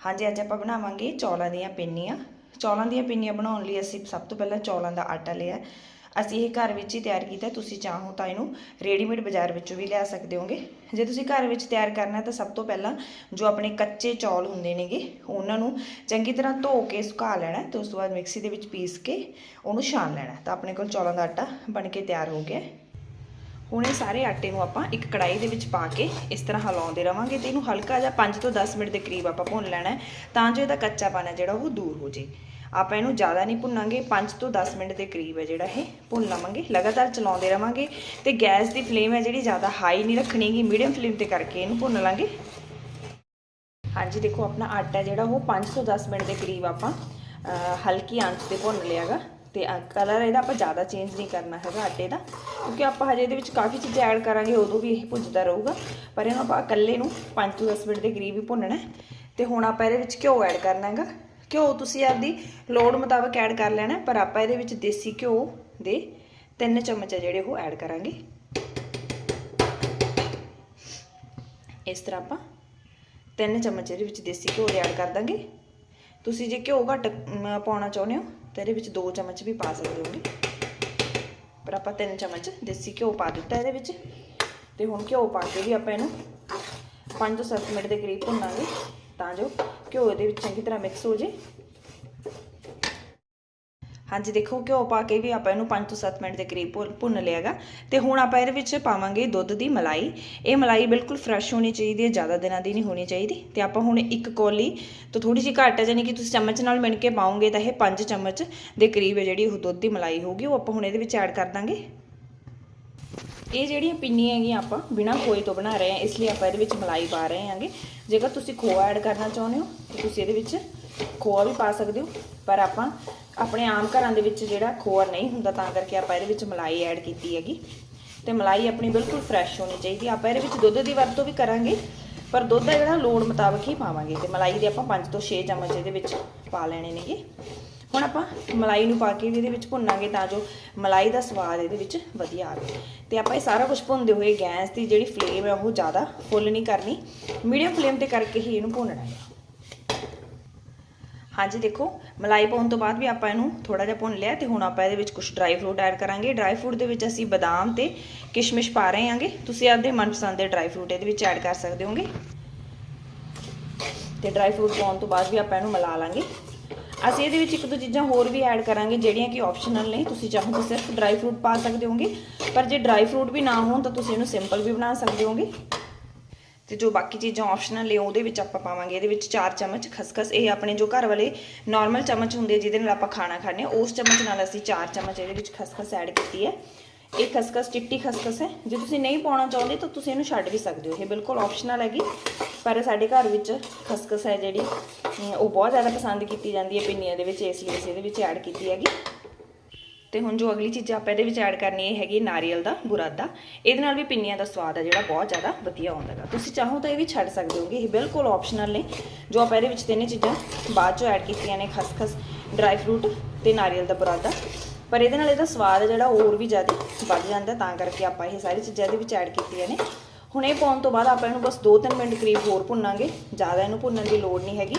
ਹਾਂਜੀ, ਅੱਜ ਆਪਾਂ ਬਣਾਵਾਂਗੇ ਚੌਲਾਂ ਦੀਆਂ ਪਿੰਨੀਆਂ। ਚੌਲਾਂ ਦੀਆਂ ਪਿੰਨੀਆਂ ਬਣਾਉਣ ਲਈ ਅਸੀਂ ਸਭ ਤੋਂ ਪਹਿਲਾਂ ਚੌਲਾਂ ਦਾ ਆਟਾ ਲਿਆ। ਅਸੀਂ ਇਹ ਘਰ ਵਿੱਚ ਹੀ ਤਿਆਰ ਕੀਤਾ। ਤੁਸੀਂ ਚਾਹੋ ਤਾਂ ਇਹਨੂੰ ਰੈਡੀਮੇਡ ਬਾਜ਼ਾਰ ਵਿੱਚੋਂ ਵੀ ਲਿਆ ਸਕਦੇ ਹੋਗੇ। ਜੇ ਤੁਸੀਂ ਘਰ ਵਿੱਚ ਤਿਆਰ ਕਰਨਾ ਤਾਂ ਸਭ ਤੋਂ ਪਹਿਲਾਂ ਜੋ ਆਪਣੇ ਕੱਚੇ ਚੌਲ ਹੁੰਦੇ ਨੇਗੇ, ਉਹਨਾਂ ਨੂੰ ਚੰਗੀ ਤਰ੍ਹਾਂ ਧੋ ਕੇ ਸੁਕਾ ਲੈਣਾ ਹੈ ਤੇ ਉਸ ਤੋਂ ਬਾਅਦ ਮਿਕਸੀ ਦੇ ਵਿੱਚ ਪੀਸ ਕੇ ਉਹਨੂੰ ਛਾਣ ਲੈਣਾ ਤਾਂ ਆਪਣੇ ਕੋਲ ਚੌਲਾਂ ਦਾ ਆਟਾ ਬਣ ਕੇ ਤਿਆਰ ਹੋ ਗਿਆ ਹੁਣ ਇਹ ਸਾਰੇ ਆਟੇ ਨੂੰ ਆਪਾਂ ਇੱਕ ਕੜਾਈ ਦੇ ਵਿੱਚ ਪਾ ਕੇ ਇਸ ਤਰ੍ਹਾਂ ਹਲਾਉਂਦੇ ਰਵਾਂਗੇ ਤੇ ਇਹਨੂੰ ਹਲਕਾ ਜਿਹਾ 5 ਤੋਂ 10 ਮਿੰਟ ਦੇ ਕਰੀਬ ਆਪਾਂ ਭੁੰਨ ਲੈਣਾ ਤਾਂ ਜੋ ਇਹਦਾ ਕੱਚਾਪਨ ਹੈ ਜਿਹੜਾ ਉਹ ਦੂਰ ਹੋ ਜੇ। ਆਪਾਂ ਇਹਨੂੰ ਜ਼ਿਆਦਾ ਨਹੀਂ ਭੁੰਨਾਂਗੇ 5 ਤੋਂ 10 ਮਿੰਟ ਦੇ ਕਰੀਬ ਹੈ ਜਿਹੜਾ ਇਹ ਭੁੰਨ ਲਵਾਂਗੇ। ਲਗਾਤਾਰ ਚਲਾਉਂਦੇ ਰਵਾਂਗੇ ਤੇ ਗੈਸ ਦੀ ਫਲੇਮ ਹੈ ਜਿਹੜੀ ਜ਼ਿਆਦਾ ਹਾਈ ਨਹੀਂ ਰੱਖਣੀਗੀ ਮੀਡੀਅਮ ਫਲੇਮ ਤੇ ਕਰਕੇ ਇਹਨੂੰ ਭੁੰਨ ਲਾਂਗੇ। ਹਾਂਜੀ, ਦੇਖੋ ਆਪਣਾ ਆਟਾ ਜਿਹੜਾ ਉਹ 5 ਤੋਂ 10 ਮਿੰਟ ਦੇ ਕਰੀਬ ਆਪਾਂ ਹਲਕੀ ਆਂਚ ਤੇ ਭੁੰਨ ਲਿਆਗਾ ਤੇ ਕਲਰ ਇਹਦਾ ਆਪਾਂ ਜ਼ਿਆਦਾ ਚੇਂਜ ਨਹੀਂ ਕਰਨਾ ਹੈਗਾ ਆਟੇ ਦਾ, ਕਿਉਂਕਿ ਆਪਾਂ ਹਜੇ ਇਹਦੇ ਵਿੱਚ ਕਾਫੀ ਚੀਜ਼ਾਂ ਐਡ ਕਰਾਂਗੇ, ਉਦੋਂ ਵੀ ਇਹ ਭੁੱਜਦਾ ਰਹੂਗਾ। ਪਰ ਇਹਨੂੰ ਆਪਾਂ ਇਕੱਲੇ ਨੂੰ 5 ਤੋਂ 10 ਮਿੰਟ ਦੇ ਕਰੀਬ ਹੀ ਭੁੰਨਣਾ ਹੈ। ਤੇ ਹੁਣ ਆਪਾਂ ਇਹਦੇ ਵਿੱਚ ਘਿਓ ਐਡ ਕਰਨਾ ਹੈਗਾ। ਘਿਓ ਤੁਸੀਂ ਆਪਦੀ ਲੋੜ ਮੁਤਾਬਕ ਐਡ ਕਰ ਲੈਣਾ ਪਰ ਆਪਾਂ ਇਹਦੇ ਵਿੱਚ ਦੇਸੀ ਘਿਓ ਦੇ ਤਿੰਨ ਚਮਚ ਆ ਜਿਹੜੇ ਉਹ ਐਡ ਕਰਾਂਗੇ। ਇਸ ਤਰ੍ਹਾਂ ਆਪਾਂ ਤਿੰਨ ਚਮਚ ਇਹਦੇ ਵਿੱਚ ਦੇਸੀ ਘਿਓ ਦੇ ਐਡ ਕਰ ਦਾਂਗੇ। ਤੁਸੀਂ ਜੇ ਘਿਓ ਘੱਟ ਪਾਉਣਾ ਚਾਹੁੰਦੇ ਹੋ ਤਾਂ ਇਹਦੇ ਵਿੱਚ 2 ਚਮਚ ਵੀ ਪਾ ਸਕਦੇ ਹੋਗੇ ਪਰ ਆਪਾਂ 3 ਚਮਚ ਦੇਸੀ ਘਿਓ ਪਾ ਦਿੱਤਾ ਇਹਦੇ ਵਿੱਚ। ਤੇ ਹੁਣ ਘਿਓ ਪਾ ਕੇ ਵੀ ਆਪਾਂ ਇਹਨੂੰ 5 ਤੋਂ 7 ਮਿੰਟ ਦੇ ਕਰੀਬ ਭੁੰਨਾਂਗੇ। ਤਾਂ ਜੋ ਘਿਓ ਇਹਦੇ ਵਿੱਚ ਚੰਗੀ ਤਰ੍ਹਾਂ ਮਿਕਸ ਹੋ ਜੇ। ਹਾਂਜੀ, ਦੇਖੋ, ਘਿਓ ਪਾ ਕੇ ਵੀ ਆਪਾਂ ਇਹਨੂੰ 5 ਤੋਂ 7 ਮਿੰਟ ਦੇ ਕਰੀਬ ਭੁੰਨ- ਭੁੰਨ ਲਿਆਗਾ ਤੇ ਹੁਣ ਆਪਾਂ ਇਹਦੇ ਵਿੱਚ ਪਾਵਾਂਗੇ ਦੁੱਧ ਦੀ ਮਲਾਈ। ਇਹ ਮਲਾਈ ਬਿਲਕੁਲ ਫਰੈਸ਼ ਹੋਣੀ ਚਾਹੀਦੀ ਹੈ, ਜ਼ਿਆਦਾ ਦਿਨਾਂ ਦੀ ਨਹੀਂ ਹੋਣੀ ਚਾਹੀਦੀ। ਤੇ ਆਪਾਂ ਹੁਣ ਇੱਕ ਕੋਲੀ ਤੋਂ ਥੋੜੀ ਜਿਹੀ ਘੱਟ ਹੈ ਯਾਨੀ ਕਿ ਤੁਸੀਂ ਚਮਚ ਨਾਲ ਮਿਣ ਕੇ ਪਾਉਂਗੇ ਤਾਂ ਇਹ 5 ਚਮਚ ਦੇ ਕਰੀਬ ਹੈ ਜਿਹੜੀ ਉਹ ਦੁੱਧ ਦੀ ਮਲਾਈ ਹੋਊਗੀ, ਉਹ ਆਪਾਂ ਹੁਣ ਇਹਦੇ ਵਿੱਚ ਐਡ ਕਰ ਦਾਂਗੇ। ਇਹ ਜਿਹੜੀਆਂ ਪਿੰਨੀਆਂ ਹੈਗੀਆਂ ਆਪਾਂ ਬਿਨਾਂ ਖੋਏ ਤੋਂ ਬਣਾ ਰਹੇ ਹਾਂ, ਇਸ ਲਈ ਆਪਾਂ ਇਹਦੇ ਵਿੱਚ ਮਲਾਈ ਪਾ ਰਹੇ ਹਾਂਗੇ। ਜੇਕਰ ਤੁਸੀਂ ਖੋਆ ਐਡ ਕਰਨਾ ਚਾਹੁੰਦੇ ਹੋ, ਤਾਂ ਤੁਸੀਂ ਇਹਦੇ ਵਿੱਚ ਖੋਆ ਵੀ ਪਾ ਸਕਦੇ ਹੋ, ਪਰ ਆਪਾਂ ਆਪਣੇ ਆਮ ਘਰਾਂ ਦੇ ਵਿੱਚ ਜਿਹੜਾ ਖੋਆ ਨਹੀਂ ਹੁੰਦਾ, ਤਾਂ ਕਰਕੇ ਆਪਾਂ ਇਹਦੇ ਵਿੱਚ ਮਲਾਈ ਐਡ ਕੀਤੀ ਹੈਗੀ। ਤੇ ਮਲਾਈ ਆਪਣੀ ਬਿਲਕੁਲ ਫਰੈਸ਼ ਹੋਣੀ ਚਾਹੀਦੀ ਆਪਾਂ ਇਹਦੇ ਵਿੱਚ ਦੁੱਧ ਦੀ ਵਰਤੋਂ ਵੀ ਕਰਾਂਗੇ, ਪਰ ਦੁੱਧ ਹੈ ਜਿਹੜਾ ਲੋੜ ਮੁਤਾਬਕ ਹੀ ਪਾਵਾਂਗੇ। ਤੇ ਮਲਾਈ ਦੇ ਆਪਾਂ 5 ਤੋਂ 6 ਚਮਚ ਇਹਦੇ ਵਿੱਚ ਪਾ ਲੈਣੇ ਨੇਗੇ। ਹੁਣ ਆਪਾਂ ਮਲਾਈ ਨੂੰ ਪਾ ਕੇ ਵੀ ਇਹਦੇ ਵਿੱਚ ਭੁੰਨਾਂਗੇ ਤਾਂ ਜੋ ਮਲਾਈ ਦਾ ਸਵਾਦ ਇਹਦੇ ਵਿੱਚ ਵਧੀਆ ਆਵੇ। ਤੇ ਆਪਾਂ ਇਹ ਸਾਰਾ ਕੁਝ ਭੁੰਨਦੇ ਹੋਏ ਗੈਸ ਦੀ ਜਿਹੜੀ ਫਲੇਮ ਹੈ ਉਹ ਜ਼ਿਆਦਾ ਫੁੱਲ ਨਹੀਂ ਕਰਨੀ। ਮੀਡੀਅਮ ਫਲੇਮ ਤੇ ਕਰਕੇ ਹੀ ਇਹਨੂੰ ਭੁੰਨਣਾ ਹੈ। ਹਾਂਜੀ, ਦੇਖੋ, ਮਲਾਈ ਪਾਉਣ ਤੋਂ ਬਾਅਦ ਵੀ ਆਪਾਂ ਇਹਨੂੰ ਥੋੜਾ ਜਿਹਾ ਭੁੰਨ ਲਿਆ ਤੇ ਹੁਣ ਆਪਾਂ ਇਹਦੇ ਵਿੱਚ ਕੁਝ ਡਰਾਈ ਫਰੂਟ ਐਡ ਕਰਾਂਗੇ। ਡਰਾਈ ਫਰੂਟ ਦੇ ਵਿੱਚ ਅਸੀਂ ਬਦਾਮ ਤੇ ਕਿਸ਼ਮਿਸ਼ ਪਾ ਰਹੇ ਹਾਂਗੇ। ਤੁਸੀਂ ਆਪਦੇ ਮਨਪਸੰਦ ਦੇ ਡਰਾਈ ਫਰੂਟ ਇਹਦੇ ਵਿੱਚ ਐਡ ਕਰ ਸਕਦੇ ਹੋਗੇ। ਤੇ ਡਰਾਈ ਫਰੂਟ ਪਾਉਣ ਤੋਂ ਬਾਅਦ ਵੀ ਆਪਾਂ ਇਹਨੂੰ ਮਿਲਾ ਲਾਂਗੇ। ਅਸੀਂ ਇਹਦੇ ਵਿੱਚ ਇੱਕ ਦੋ ਚੀਜ਼ਾਂ ਹੋਰ ਵੀ ਐਡ ਕਰਾਂਗੇ, ਜਿਹੜੀਆਂ ਕਿ ਆਪਸ਼ਨਲ ਨੇ। ਤੁਸੀਂ ਚਾਹੋ ਤਾਂ ਸਿਰਫ ਡਰਾਈ ਫਰੂਟ ਪਾ ਸਕਦੇ ਹੋਗੇ, ਪਰ ਜੇ ਡਰਾਈ ਫਰੂਟ ਵੀ ਨਾ ਹੋਣ ਤਾਂ ਤੁਸੀਂ ਇਹਨੂੰ ਸਿੰਪਲ ਵੀ ਬਣਾ ਸਕਦੇ ਹੋਗੇ। ਤੇ ਜੋ ਬਾਕੀ ਚੀਜ਼ਾਂ ਆਪਸ਼ਨਲ ਨੇ, ਉਹਦੇ ਵਿੱਚ ਆਪਾਂ ਪਾਵਾਂਗੇ। ਇਹਦੇ ਵਿੱਚ 4 ਚਮਚ ਖਸਖਸ, ਇਹ ਆਪਣੇ ਜੋ ਘਰ ਵਾਲੇ ਨਾਰਮਲ ਚਮਚ ਹੁੰਦੇ ਜਿਹਦੇ ਨਾਲ ਆਪਾਂ ਖਾਣਾ ਖਾਂਦੇ ਹਾਂ, ਉਸ ਚਮਚ ਨਾਲ ਅਸੀਂ 4 ਚਮਚ ਇਹਦੇ ਵਿੱਚ ਖਸਖਸ ਐਡ ਕੀਤੀ ਹੈ। ਇਹ ਖਸਖਸ, ਚਿੱਟੀ ਖਸਖਸ ਹੈ। ਜੇ ਤੁਸੀਂ ਨਹੀਂ ਪਾਉਣਾ ਚਾਹੁੰਦੇ, ਤਾਂ ਤੁਸੀਂ ਇਹਨੂੰ ਛੱਡ ਵੀ ਸਕਦੇ ਹੋ। ਇਹ ਬਿਲਕੁਲ ਆਪਸ਼ਨਲ ਹੈਗੀ। ਪਰ ਸਾਡੇ ਘਰ ਵਿੱਚ ਖਸਖਸ ਹੈ ਜਿਹੜੀ ਉਹ ਬਹੁਤ ਜ਼ਿਆਦਾ ਪਸੰਦ ਕੀਤੀ ਜਾਂਦੀ ਹੈ, ਪਿੰਨੀਆਂ ਦੇ ਵਿੱਚ, ਇਸ ਲਈ ਅਸੀਂ ਇਹਦੇ ਵਿੱਚ ਐਡ ਕੀਤੀ ਹੈਗੀ। ਤੇ ਹੁਣ ਜੋ ਅਗਲੀ ਚੀਜ਼ ਆਪਾਂ ਇਹਦੇ ਵਿੱਚ ਐਡ ਕਰਨੀ ਇਹ ਹੈਗੀ ਨਾਰੀਅਲ ਦਾ ਬੁਰਾਦਾ ਇਹਦੇ ਨਾਲ ਵੀ ਪਿੰਨੀਆਂ ਦਾ ਸਵਾਦ ਹੈ ਜਿਹੜਾ, ਬਹੁਤ ਜ਼ਿਆਦਾ ਵਧੀਆ ਆਉਂਦਾ ਹੈ ਤੁਸੀਂ ਚਾਹੋ ਤਾਂ ਇਹ ਵੀ ਛੱਡ ਸਕਦੇ ਹੋਗੇ, ਇਹ ਬਿਲਕੁਲ ਆਪਸ਼ਨਲ ਨੇ। ਜੋ ਆਪਾਂ ਇਹਦੇ ਵਿੱਚ ਤਿੰਨੇ ਚੀਜ਼ਾਂ ਬਾਅਦ ਚੋਂ ਐਡ ਕੀਤੀਆਂ ਨੇ, ਖਸਖਸ ਡਰਾਈ ਫਰੂਟ ਤੇ ਨਾਰੀਅਲ ਦਾ ਬੁਰਾਦਾ ਪਰ ਇਹਦੇ ਨਾਲ ਇਹਦਾ ਸਵਾਦ ਹੈ ਜਿਹੜਾ, ਹੋਰ ਵੀ ਜ਼ਿਆਦਾ ਵੱਧ ਜਾਂਦਾ, ਤਾਂ ਕਰਕੇ ਆਪਾਂ ਇਹ ਸਾਰੀ ਚੀਜ਼ਾਂ ਇਹਦੇ ਵਿੱਚ ਐਡ ਕੀਤੀਆਂ ਨੇ। ਹੁਣ ਇਹ ਪਾਉਣ ਤੋਂ ਬਾਅਦ ਆਪਾਂ ਇਹਨੂੰ ਬਸ 2-3 ਮਿੰਟ ਕਰੀਬ ਹੋਰ ਭੁੰਨਾਂਗੇ। ਜ਼ਿਆਦਾ ਇਹਨੂੰ ਭੁੰਨਣ ਦੀ ਲੋੜ ਨਹੀਂ ਹੈਗੀ।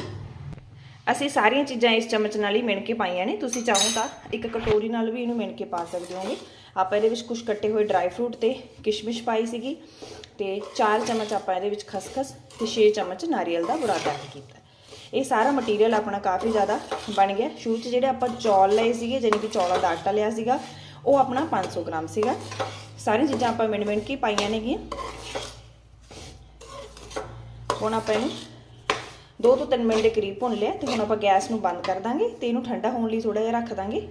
ਅਸੀਂ ਸਾਰੀਆਂ ਚੀਜ਼ਾਂ ਇਸ ਚਮਚ ਨਾਲ ਹੀ ਮਿਣ ਕੇ ਪਾਈਆਂ ਨੇ। ਤੁਸੀਂ ਚਾਹੋ ਤਾਂ ਇੱਕ ਕਟੋਰੀ ਨਾਲ ਵੀ ਇਹਨੂੰ ਮਿਣ ਕੇ ਪਾ ਸਕਦੇ ਹੋਗੇ। ਆਪਾਂ ਇਹਦੇ ਵਿੱਚ ਕੁਝ ਕੱਟੇ ਹੋਏ ਡਰਾਈ ਫਰੂਟ ਤੇ ਕਿਸ਼ਮਿਸ਼ ਪਾਈ ਸੀਗੀ ਤੇ 4 ਚਮਚ ਆਪਾਂ ਇਹਦੇ ਵਿੱਚ ਖਸਖਸ ਤੇ 6 ਚਮਚ ਨਾਰੀਅਲ ਦਾ ਬੁਰਾਦਾ ਐਡ ਕੀਤਾ। ਇਹ ਸਾਰਾ ਮਟੀਰੀਅਲ ਆਪਣਾ ਕਾਫੀ ਜ਼ਿਆਦਾ ਬਣ ਗਿਆ। ਸ਼ੁਰੂ 'ਚ ਜਿਹੜੇ ਆਪਾਂ ਚੌਲ ਲਏ ਸੀਗੇ ਜਾਨੀ ਕਿ ਚੌਲਾਂ ਦਾ ਆਟਾ ਲਿਆ ਸੀਗਾ, ਉਹ ਆਪਣਾ 500 ਗ੍ਰਾਮ ਸੀਗਾ। ਸਾਰੀਆਂ ਚੀਜ਼ਾਂ ਆਪਾਂ ਮਿਣ ਮਿਣ ਕੇ ਪਾਈਆਂ ਨੇਗੀਆਂ। ਹੁਣ ਆਪਾਂ ਇਹਨੂੰ 2 ਤੋਂ 3 ਮਿੰਟ ਦੇ ਕਰੀਬ ਭੁੰਨ ਲਿਆ ਤੇ ਹੁਣ ਆਪਾਂ ਗੈਸ ਨੂੰ ਬੰਦ ਕਰ ਦਾਂਗੇ ਤੇ ਇਹਨੂੰ ਠੰਡਾ ਹੋਣ ਲਈ ਥੋੜਾ ਜਿਹਾ ਰੱਖ ਦਾਂਗੇ।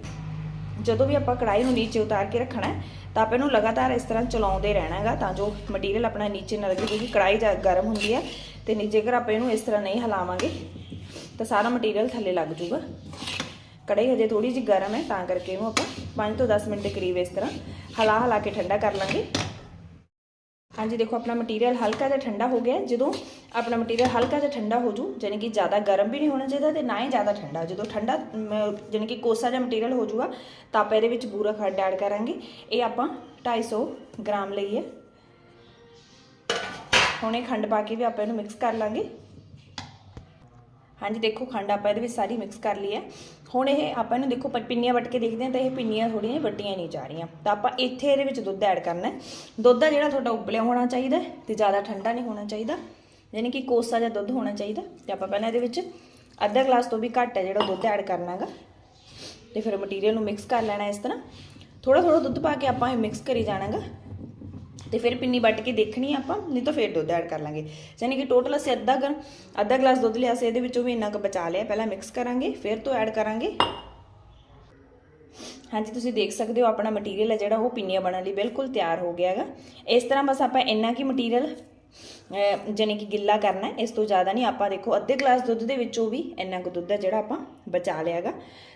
ਜਦੋਂ ਵੀ ਆਪਾਂ ਕੜਾਈ ਨੂੰ ਨੀਚੇ ਉਤਾਰ ਕੇ ਰੱਖਣਾ ਤਾਂ ਆਪਾਂ ਇਹਨੂੰ ਲਗਾਤਾਰ ਇਸ ਤਰ੍ਹਾਂ ਚਲਾਉਂਦੇ ਰਹਿਣਾ ਹੈਗਾ ਤਾਂ ਜੋ ਮਟੀਰੀਅਲ ਆਪਣਾ ਨੀਚੇ ਨਾ ਲੱਗੇ ਕਿਉਂਕਿ ਕੜਾਈ ਜਾ ਗਰਮ ਹੁੰਦੀ ਹੈ ਤੇ ਨੀ ਜੇਕਰ ਆਪਾਂ ਇਹਨੂੰ ਇਸ ਤਰ੍ਹਾਂ ਨਹੀਂ ਹਿਲਾਵਾਂਗੇ, ਤਾਂ ਸਾਰਾ ਮਟੀਰੀਅਲ ਥੱਲੇ ਲੱਗ ਜੂਗਾ ਕੜਾਈ ਹਜੇ ਥੋੜੀ ਜਿਹੀ ਗਰਮ ਹੈ ਤਾਂ ਕਰਕੇ ਇਹਨੂੰ ਆਪਾਂ 5 ਤੋਂ 10 ਮਿੰਟ ਦੇ ਕਰੀਬ ਇਸ ਤਰ੍ਹਾਂ ਹਲਾ ਹਿਲਾ ਕੇ ਠੰਡਾ ਕਰ ਲਾਂਗੇ। ਹਾਂਜੀ ਦੇਖੋ ਆਪਣਾ ਮਟੀਰੀਅਲ ਹਲਕਾ ਜਿਹਾ ਠੰਡਾ ਹੋ ਗਿਆ। ਜਦੋਂ ਆਪਣਾ ਮਟੀਰੀਅਲ ਹਲਕਾ ਜਿਹਾ ਠੰਡਾ ਹੋ ਜੂ ਯਾਨੀ ਕਿ ਜ਼ਿਆਦਾ ਗਰਮ ਵੀ ਨਹੀਂ ਹੋਣਾ ਚਾਹੀਦਾ ਤੇ ਨਾ ਹੀ ਜ਼ਿਆਦਾ ਠੰਡਾ। ਜਦੋਂ ਠੰਡਾ ਮ, ਯਾਨੀ ਕਿ ਕੋਸਾ ਜਿਹਾ ਮਟੀਰੀਅਲ ਹੋ ਜੂਗਾ ਤਾਂ ਆਪਾਂ ਇਹਦੇ ਵਿੱਚ ਬੂਰਾ ਖੱਡ ਐਡ ਕਰਾਂਗੇ। ਇਹ ਆਪਾਂ 250 ਗ੍ਰਾਮ ਲਈ ਹੈ। ਹੁਣ ਇਹ ਖੰਡ ਪਾ ਕੇ ਵੀ ਆਪਾਂ ਇਹਨੂੰ ਮਿਕਸ ਕਰ ਲਾਂਗੇ। ਹਾਂਜੀ, ਦੇਖੋ, ਖੰਡ ਆਪਾਂ ਇਹਦੇ ਵਿੱਚ ਸਾਰੀ ਮਿਕਸ ਕਰ ਲਈ ਹੈ। ਹੁਣ ਇਹ ਆਪਾਂ ਇਹਨੂੰ ਦੇਖੋ, ਪ- ਪਿੰਨੀਆਂ ਵੱਟ ਕੇ ਦੇਖਦੇ ਹਾਂ ਤਾਂ ਇਹ ਪਿੰਨੀਆਂ ਥੋੜੀਆਂ ਵੱਟੀਆਂ ਨਹੀਂ ਜਾ ਰਹੀਆਂ। ਤਾਂ ਆਪਾਂ ਇੱਥੇ ਇਹਦੇ ਵਿੱਚ ਦੁੱਧ ਐਡ ਕਰਨਾ ਹੈ। ਦੁੱਧ ਆ ਜਿਹੜਾ ਤੁਹਾਡਾ ਉਬਲਿਆ ਹੋਣਾ ਚਾਹੀਦਾ ਹੈ ਤੇ ਜ਼ਿਆਦਾ ਠੰਡਾ ਨਹੀਂ ਹੋਣਾ ਚਾਹੀਦਾ। ਯਾਨੀ ਕਿ ਕੋਸਾ ਜਿਹਾ ਦੁੱਧ ਹੋਣਾ ਚਾਹੀਦਾ। ਤੇ ਆਪਾਂ ਪਹਿਲਾਂ ਇਹਦੇ ਵਿੱਚ ਅੱਧਾ ਗਲਾਸ ਤੋਂ ਵੀ ਘੱਟ ਹੈ ਜਿਹੜਾ ਦੁੱਧ ਐਡ ਕਰਨਾ ਹੈਗਾ। ਤੇ ਫਿਰ ਮਟੀਰੀਅਲ ਨੂੰ ਮਿਕਸ ਕਰ ਲੈਣਾ ਇਸ ਤਰ੍ਹਾਂ। ਥੋੜਾ ਥੋੜਾ ਦੁੱਧ ਪਾ ਕੇ ਆਪਾਂ ਇਹ ਮਿਕਸ ਕਰੀ ਜਾਣਾਗਾ ਤੇ ਫਿਰ ਪਿੰਨੀ ਵੱਟ ਕੇ ਦੇਖਣੀ ਆਪਾਂ, ਨਹੀਂ ਤਾਂ ਫਿਰ ਦੁੱਧ ਐਡ ਕਰ ਲਾਂਗੇ। ਯਾਨੀ ਕਿ ਟੋਟਲ ਅਸੀਂ ਅੱਧਾ ਗਰ, ਅੱਧਾ ਗਲਾਸ ਦੁੱਧ ਲਿਆ ਸੀ, ਇਹਦੇ ਵਿੱਚੋਂ ਵੀ ਇੰਨਾ ਕੁ ਬਚਾ ਲਿਆ। ਪਹਿਲਾਂ ਮਿਕਸ ਕਰਾਂਗੇ, ਫਿਰ ਤੋਂ ਐਡ ਕਰਾਂਗੇ। ਹਾਂਜੀ, ਤੁਸੀਂ ਦੇਖ ਸਕਦੇ ਹੋ ਆਪਣਾ ਮਟੀਰੀਅਲ ਹੈ ਜਿਹੜਾ, ਉਹ ਪਿੰਨੀਆਂ ਬਣਨ ਲਈ ਬਿਲਕੁਲ ਤਿਆਰ ਹੋ ਗਿਆ ਹੈਗਾ। ਇਸ ਤਰ੍ਹਾਂ ਬਸ ਆਪਾਂ ਇੰਨਾ ਕੀ ਮਟੀਰੀਅਲ ਜਾਨੀ ਕਿ ਗਿੱਲਾ ਕਰਨਾ ਇਸ ਤੋਂ ਜ਼ਿਆਦਾ ਨਹੀਂ, ਆਪਾਂ ਦੇਖੋ ਅੱਧੇ ਗਲਾਸ ਦੁੱਧ ਦੇ ਵਿੱਚੋਂ ਵੀ ਇੰਨਾ ਕੁ ਦੁੱਧ ਹੈ ਜਿਹੜਾ ਆਪਾਂ ਬਚਾ ਲਿਆ ਹੈਗਾ।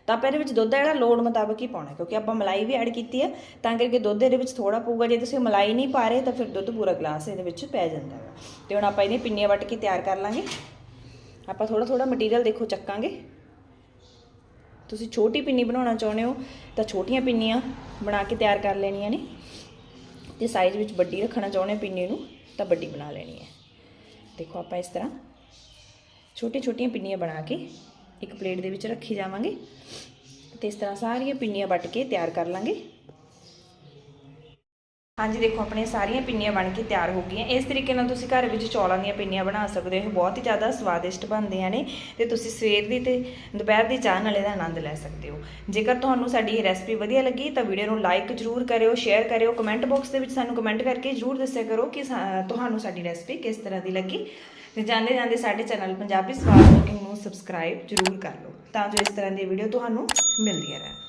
ਤਾਂ ਆਪਾਂ ਇਹਦੇ ਵਿੱਚ ਦੁੱਧ ਹੈ ਜਿਹੜਾ ਲੋੜ ਮੁਤਾਬਕ ਹੀ ਪਾਉਣਾ ਕਿਉਂਕਿ ਆਪਾਂ ਮਲਾਈ ਵੀ ਐਡ ਕੀਤੀ ਹੈ, ਤਾਂ ਕਰਕੇ ਦੁੱਧ ਇਹਦੇ ਵਿੱਚ ਥੋੜਾ ਪਊਗਾ, ਜੇ ਤੁਸੀਂ ਮਲਾਈ ਨਹੀਂ ਪਾ ਰਹੇ ਤਾਂ ਫਿਰ ਦੁੱਧ ਪੂਰਾ ਗਲਾਸ ਇਹਦੇ ਵਿੱਚ ਪੈ ਜਾਂਦਾ ਹੈਗਾ। ਤੇ ਹੁਣ ਆਪਾਂ ਇਹਦੀਆਂ ਪਿੰਨੀਆਂ ਵੱਟ ਕੇ ਤਿਆਰ ਕਰ ਲਾਂਗੇ। ਆਪਾਂ ਥੋੜਾ ਥੋੜਾ ਮਟੀਰੀਅਲ ਦੇਖੋ ਚੱਕਾਂਗੇ। ਤੁਸੀਂ ਛੋਟੀ ਪਿੰਨੀ ਬਣਾਉਣਾ ਚਾਹੁੰਦੇ ਹੋ, ਤਾਂ ਛੋਟੀਆਂ ਪਿੰਨੀਆਂ ਬਣਾ ਕੇ ਤਿਆਰ ਕਰ ਲੈਣੀਆਂ ਨੇ। ਤੇ ਸਾਈਜ਼ ਵਿੱਚ ਵੱਡੀ ਰੱਖਣਾ ਚਾਹੁੰਦੇ ਪਿੰਨੀ ਨੂੰ। ਤਾਂ ਵੱਡੀ ਬਣਾ ਲੈਣੀ ਹੈ। ਦੇਖੋ ਆਪਾਂ ਇਸ ਤਰ੍ਹਾਂ ਛੋਟੀਆਂ ਛੋਟੀਆਂ ਪਿੰਨੀਆਂ ਬਣਾ ਕੇ ਇੱਕ ਪਲੇਟ ਦੇ ਵਿੱਚ ਰੱਖੀ ਜਾਵਾਂਗੇ ਤੇ ਇਸ ਤਰ੍ਹਾਂ ਸਾਰੀਆਂ ਪਿੰਨੀਆਂ ਵੱਟ ਕੇ ਤਿਆਰ ਕਰ ਲਾਂਗੇ। ਹਾਂਜੀ, ਦੇਖੋ, ਆਪਣੀਆਂ ਸਾਰੀਆਂ ਪਿੰਨੀਆਂ ਬਣ ਕੇ ਤਿਆਰ ਹੋ ਗਈਆਂ। ਇਸ ਤਰੀਕੇ ਨਾਲ ਤੁਸੀਂ ਘਰ ਵਿੱਚ ਚੌਲਾਂ ਦੀਆਂ ਪਿੰਨੀਆਂ ਬਣਾ ਸਕਦੇ ਹੋ। ਇਹ ਬਹੁਤ ਹੀ ਜ਼ਿਆਦਾ ਸਵਾਦਿਸ਼ਟ ਬਣਦੀਆਂ ਨੇ ਤੇ ਤੁਸੀਂ ਸਵੇਰ ਦੀ ਤੇ ਦੁਪਹਿਰ ਦੀ ਚਾਹ ਨਾਲ ਇਹਦਾ ਆਨੰਦ ਲੈ ਸਕਦੇ ਹੋ। ਜੇਕਰ ਤੁਹਾਨੂੰ ਸਾਡੀ ਇਹ ਰੈਸਪੀ ਵਧੀਆ ਲੱਗੀ ਤਾਂ ਵੀਡੀਓ ਨੂੰ ਲਾਈਕ ਜ਼ਰੂਰ ਕਰਿਓ, ਸ਼ੇਅਰ ਕਰਿਓ, ਕਮੈਂਟ ਬਾਕਸ ਦੇ ਵਿੱਚ ਸਾਨੂੰ ਕਮੈਂਟ ਕਰਕੇ ਜ਼ਰੂਰ ਦੱਸਿਆ ਕਰੋ ਕਿ ਸਾ- ਤੁਹਾਨੂੰ ਸਾਡੀ ਰੈਸਪੀ ਕਿਸ ਤਰ੍ਹਾਂ ਦੀ ਲੱਗੀ। ਤੇ ਜਾਂਦੇ ਜਾਂਦੇ ਸਾਡੇ ਚੈਨਲ ਪੰਜਾਬੀ ਸਵਾਦ ਕੁਕਿੰਗ ਨੂੰ ਸਬਸਕ੍ਰਾਈਬ ਜ਼ਰੂਰ ਕਰ ਲਓ ਤਾਂ ਜੋ ਇਸ ਤਰ੍ਹਾਂ ਦੀ ਵੀਡੀਓ ਤੁਹਾਨੂੰ ਮਿਲਦੀਆਂ ਰਹਿਣ।